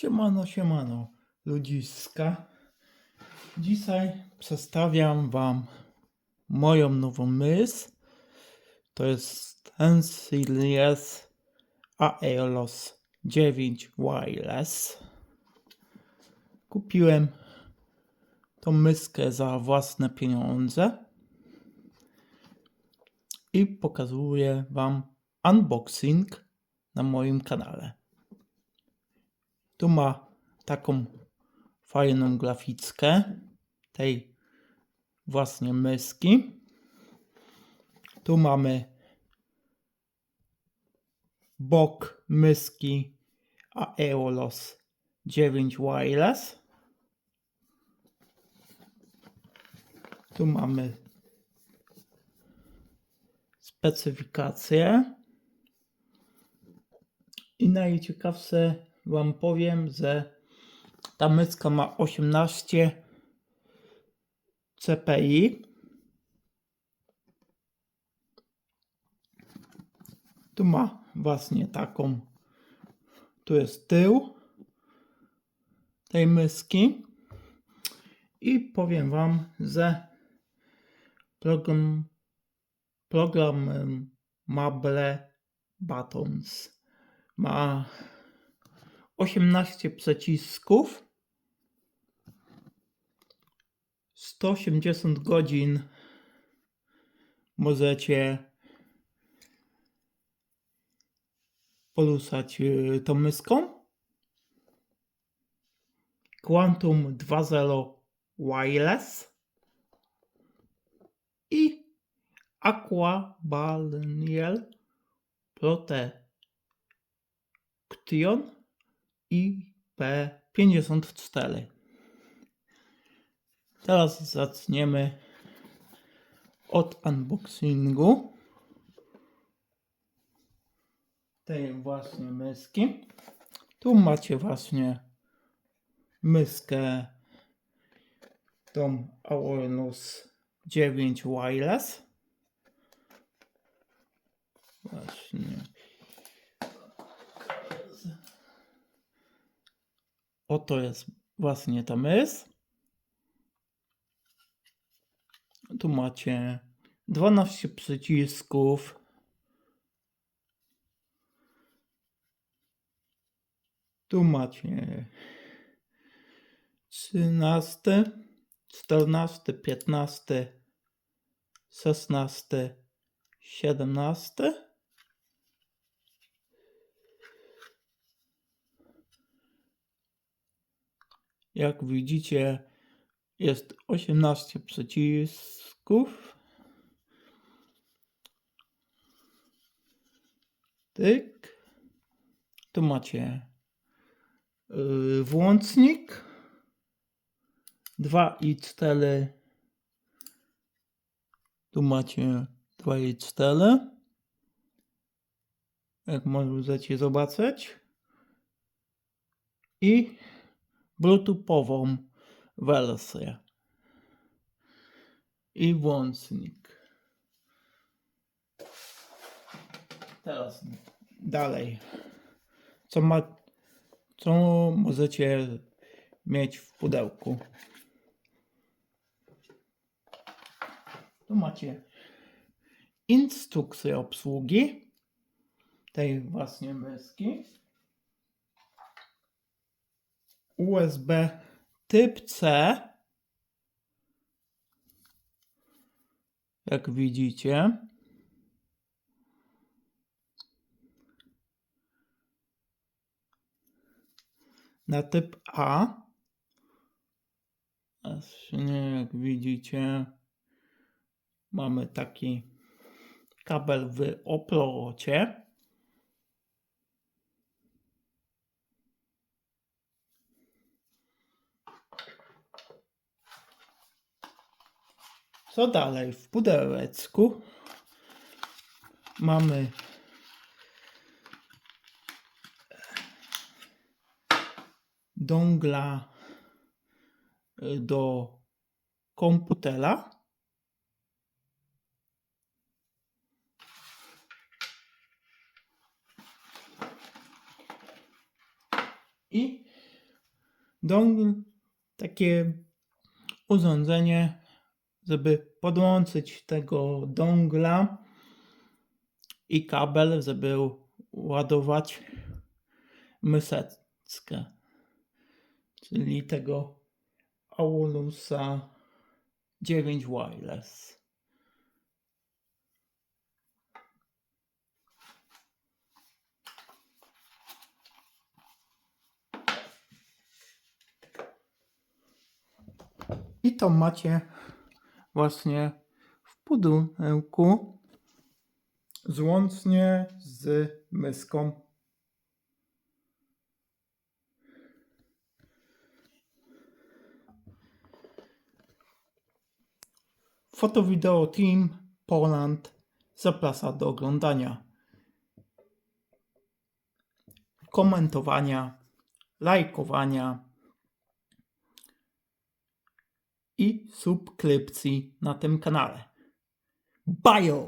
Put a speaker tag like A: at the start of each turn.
A: Siemano, siemano, ludziska. Dzisiaj przedstawiam Wam moją nową myśl. To jest Hensiles Aeolos 9 Wireless. Kupiłem tą myskę za własne pieniądze i pokazuję Wam unboxing na moim kanale. Tu ma taką fajną grafickę tej właśnie myski. Tu mamy bok myski Aeolos 9 Wireless. Tu mamy specyfikacje. I najciekawsze Wam powiem, że ta myska ma 18 CPI. Tu ma właśnie taką, tu jest tył tej myski. I powiem Wam, że program, program Mable Buttons ma 18 przycisków, 180 godzin możecie poruszać y, tą myską. Quantum 2.0 Wireless i Aqua Balniel Protection IP54. Teraz zaczniemy od unboxingu tej właśnie myski. Tu macie właśnie myskę tą Awareness 9 Wireless. Właśnie. Oto jest właśnie ta mysł. Tu macie 12 przycisków. Tu macie 13, 14, 15, 16, 17. Jak widzicie, jest 18 przycisków. Tyk. Tu macie yy, włącznik. 2 i 4. Tu macie 2 i 4. Jak możecie zobaczyć. I bluetoothową wersję. I włącznik. Teraz dalej. Co ma, co możecie mieć w pudełku? Tu macie instrukcję obsługi tej właśnie myski. USB typ C. Jak widzicie. Na typ A. Właśnie jak widzicie, mamy taki kabel w oplocie. Co dalej? W pudełeczku mamy dongla y, do komputera. I dongle, takie urządzenie, żeby podłączyć tego dongla i kabel, żeby ładować myseczkę, czyli tego Aulusa 9 wireless. I to macie właśnie w pudełku. Złącznie z myską. Foto Video Team Poland zaprasza do oglądania, komentowania, lajkowania i subskrypcji na tym kanale. Bajo!